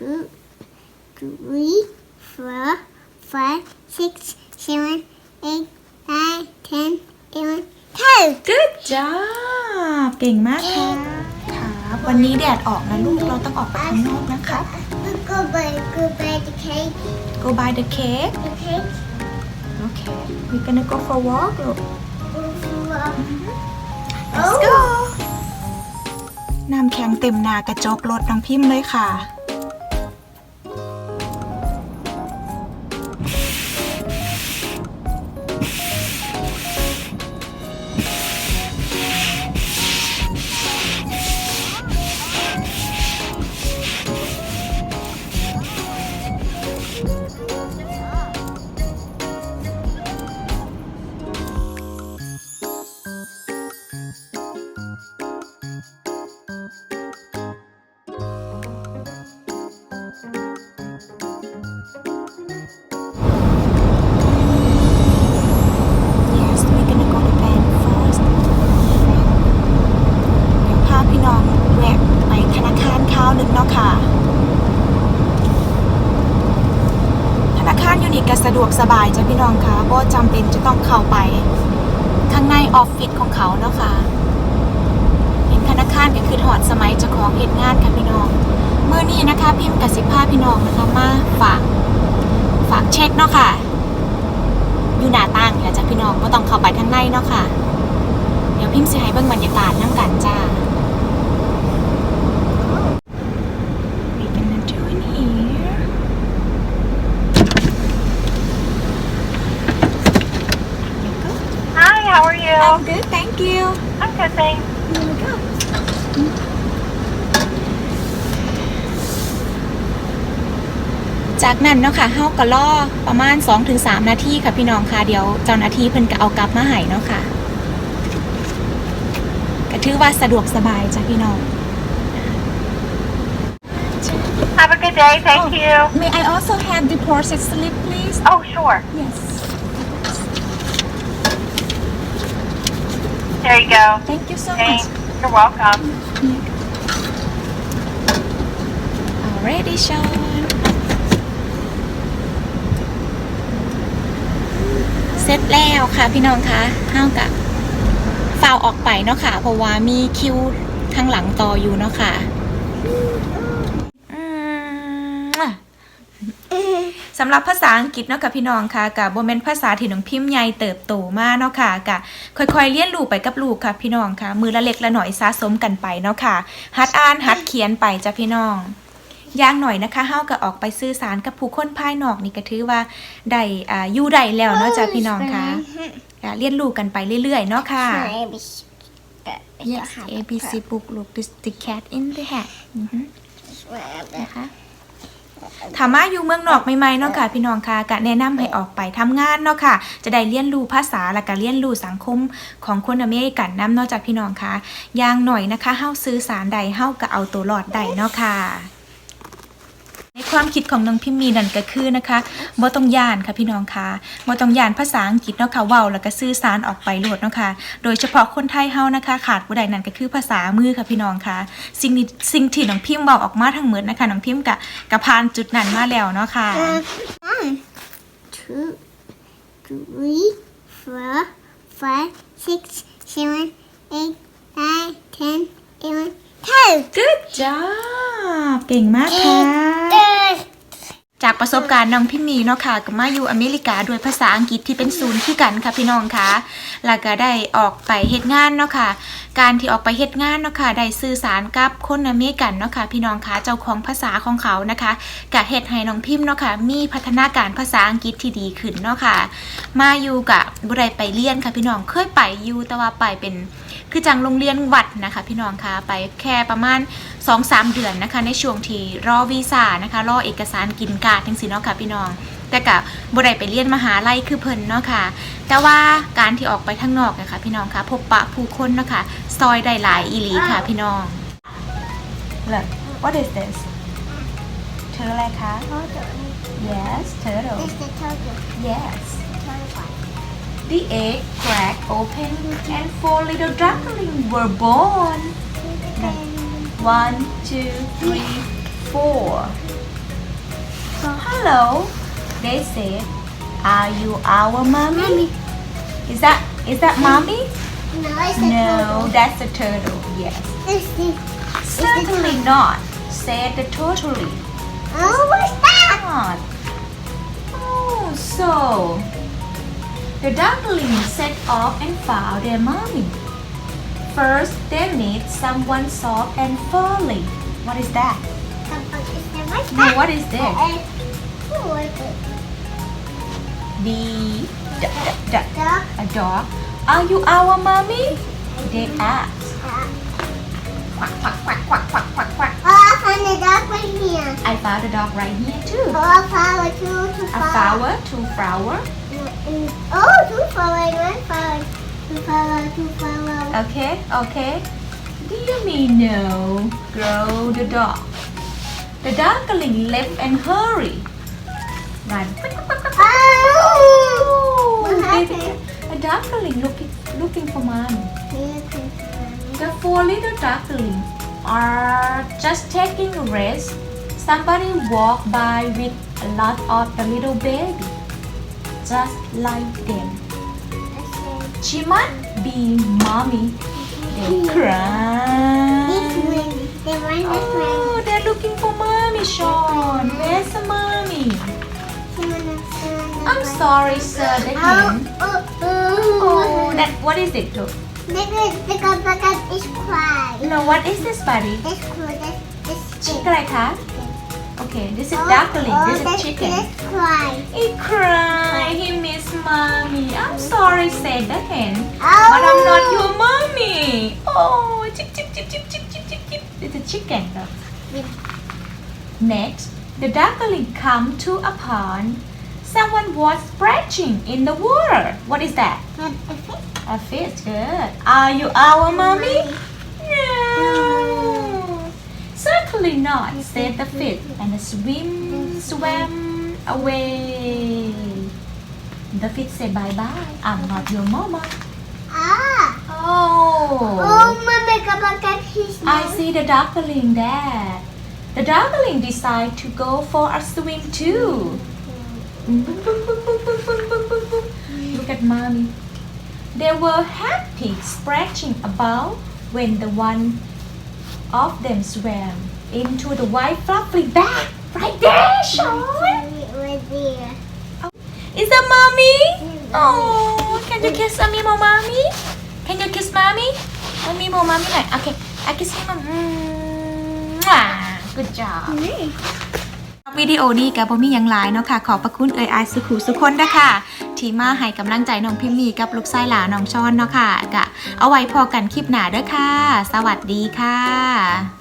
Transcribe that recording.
two, three, four, five, six, seven, eight, nine, ten, eleven, twelve. Good job เก่งมากค่ะครับวันนี้แดดออกนะลูกเราต้องออกไปข้างนอกนะคะ Go by, go by the cake, Go buy the cake the cake. Okay we're gonna go for a walk ลูก Go for a Let's go น้ำแข็งเต็มหนากระจกรถน้องพิมพ์เลยค่ะ ธนาคารยูนิคก็สะดวกสบายจ้ะพี่น้องค่ะเพราะจำเป็นจะต้องเข้าไป ข้างในออฟฟิศของเขาเนาะค่ะเป็นธนาคารก็คือถอดสมัยเจ้าของเหตุงานค่ะพี่น้องเมื่อนี้นะคะ พิมพ์กับสิบห้าพี่น้องนะคะมาฝากฝากเช็คเนาะค่ะอยู่หน้าต่างนี่และจ้ะพี่น้องก็ต้องเข้าไปข้างในเนาะค่ะเดี๋ยวพิมพ์สิให้เบิ่งบรรยากาศนั่งกันจ้า We gonna do in here You go. Hi, how are you? I'm good, thank you. I'm good, thanks. Here we go. จากนั้นเนาะค่ะเฮาก็รอประมาณ 2-3 นาทีค่ะพี่น้องค่ะเดี๋ยวเจ้าหน้าที่เพิ่นก็เอากลับมาให้เนาะค่ะก็ถือว่าสะดวกสบายจ้ะพี่น้อง Have a good day, thank Oh. you. May I also have deposit slip please Oh, sure. Yes There you go. Thank you so Thanks. much You're welcome. Already Sean เสร็จแล้วค่ะพี่น้องคะเฮากับฟาวออกไปเนาะค่ะ เพราะว่ามีคิวข้างหลังต่ออยู่เนาะค่ะอืม สำหรับภาษาอังกฤษเนาะค่ะพี่น้องค่ะกับโบเมนภาษาที่น้องพิมพ์ใหญ่เติบโตมาเนาะค่ะกะค่อยๆเรียนรู้ไปกับลูกค่ะ พี่น้องค่ะ มือละเล็กละหน่อยสะสมกันไปเนาะค่ะหัดอ่านหัดเขียนไปจ้ะพี่น้องอย่างหน่อยนะคะเฮาก็ออกไปสื่อสารกับผู้คนภายนอกนี่ก็ถือว่าได้อ่าอยู่ได้แล้วเนาะจ้ะพี่น้องค่ะอ่าเรียนรู้กันไปเรื่อยๆเนาะค่ะ Yes A B C book look this the cat in the hat นะคะ ถามว่าอยู่เมืองนอกใหม่ๆเนาะค่ะพี่น้องค่ะก็แนะนำให้ออกไปทำงานเนาะค่ะ จะได้เรียนรู้ภาษาและก็เรียนรู้สังคมของคนอเมริกันนำเนอกจากพี่น้องค่ะอย่างหน่อยนะคะเฮาซื้อสารใดเฮาก็เอาตัวรอดได้เนาะค่ะ ในความคิดของน้องพิมมีนั่นก็คือนะคะบ่ต้องย่านค่ะพี่น้องค่ะบ่ต้องย่านภาษาอังกฤษเนาะค่ะเว้าแล้วก็สื่อสารออกไปโลดเนาะค่ะ โดยเฉพาะคนไทยเฮานะคะ ขาดบ่ได้นั่นก็คือภาษามือค่ะพี่น้องค่ะ สิ่งนี้สิ่งที่น้องพิมพ์เว้าออกมาทั้งหมดนะคะน้องพิมพ์ก็ก็ผ่านจุดนั้นมาแล้วเนาะค่ะ One, two, three, four, five, six, seven, eight, nine, ten, eleven, twelve. Good job เก่งมากค่ะ Good. จากประสบการณ์น้องพิมมีเนาะค่ะก็มาอยู่อเมริกาด้วยภาษาอังกฤษที่เป็นศูนย์ที่กันค่ะพี่น้องค่ะแล้วก็ได้ออกไปเฮ็ดงานเนาะค่ะ การที่ออกไปเฮ็ดงานเนาะค่ะได้สื่อสารกับคนอเมริกันเนาะค่ะพี่น้องค่ะเจ้าของภาษาของเขานะคะก็เฮ็ดให้น้องพิมพ์เนาะค่ะมีพัฒนาการภาษาอังกฤษที่ดีขึ้นเนาะค่ะ มาอยู่กับบุได้ไปเรียนค่ะพี่น้องเคยไปอยู่แต่ว่าไปเป็นคือจังโรงเรียนวัดนะคะพี่น้องคะไปแค่ประมาณ 2-3 เดือนนะคะ ในช่วงที่รอวีซ่านะคะรอเอกสารกินการ์ดทั้งสิเนาะค่ะพี่น้อง แต่กับบได้ไปเรียนมหาลัยคือเพิ่นเนาะค่ะ แต่ว่าการที่ออกไปข้างนอกนะคะพี่น้องคะพบปะผู้คนเนาะคะซอยได้หลายอีหลีค่ะพี่น้อง Look what is this เธออะไรคะ Yes turtle This the turtle. Yes Turtle. The egg cracked open and four little ducklings were born. One, two, three, four. hello they said are you our mommy is that is that mm. mommy No, no turtle. that's the turtle yes It's the, certainly not said the totally oh, what's that? Ah. oh so the ducklings set off and found their mommy first they meet someone soft and furry what is that that no what is this who was the duck, duck, duck. Dog? a dog. Are you our mommy? They asked. Uh, Quack, quack, quack, quack, quack, quack, quack. oh, I found the dog right here. I found a dog right here too. Oh, I found a two, two A flower, two flower. Oh, two flowers, one flower. Two flower, two flower. Okay, okay. Do you mean no? Grow the dog. The duckling left and hurry. Run. Oh! What baby, happened? a duckling looking looking for mommy. Here comes mommy. The four little ducklings are just taking a rest. Somebody walked by with a lot of the little baby, just like them. She might be mommy. They This cry. one, the one that's Oh, they're looking for mommy, Sean. Where's the mommy? I'm sorry, sir. They Oh, can. oh, Oh, oh. that what is it, look? Because, because, because it's cry. No, what is this, buddy? It's cool, that's, that's ชิค chicken. อะไรคะ Okay, this is Oh, duckling. oh, This is oh, that's, chicken. That's cry. He cried. He miss mommy. I'm sorry, said the hen. Oh. But I'm not oh. your mommy. Oh, chip, chip, chip, chip, chip, chip, chip, chip. It's a chicken though. Next, the duckling come to a pond. Someone was splashing in the water. What is that? A fish. A fish. Good. Are you our mommy? No. Certainly not, said the fish, and swim swam away. The fish said bye bye, I'm not your mama. Ah! Oh! Oh, Mama Gabba. I see the duckling there. The duckling decided to go for a swim too. Look at mommy. They were happy scratching about when the one of them swam. Into the white fluffy bag. Right there, Sean. Right there. Is that mommy? Oh, can you kiss me, more mommy? Can you kiss mommy? Let me more mommy หน่อย Okay, I kiss you, mom. Good job. วิดีโอนี้กับบ่มีหยังหลายเนาะค่ะ ขอบพระคุณเอ่ยอายสุขุสุคนนะคะที่มาให้กำลังใจน้องพิมมี่กับลูกชายหลาน้องช้อนเนาะค่ะกะเอาไว้พอกันคลิปหน้าเด้อค่ะ สวัสดีค่ะ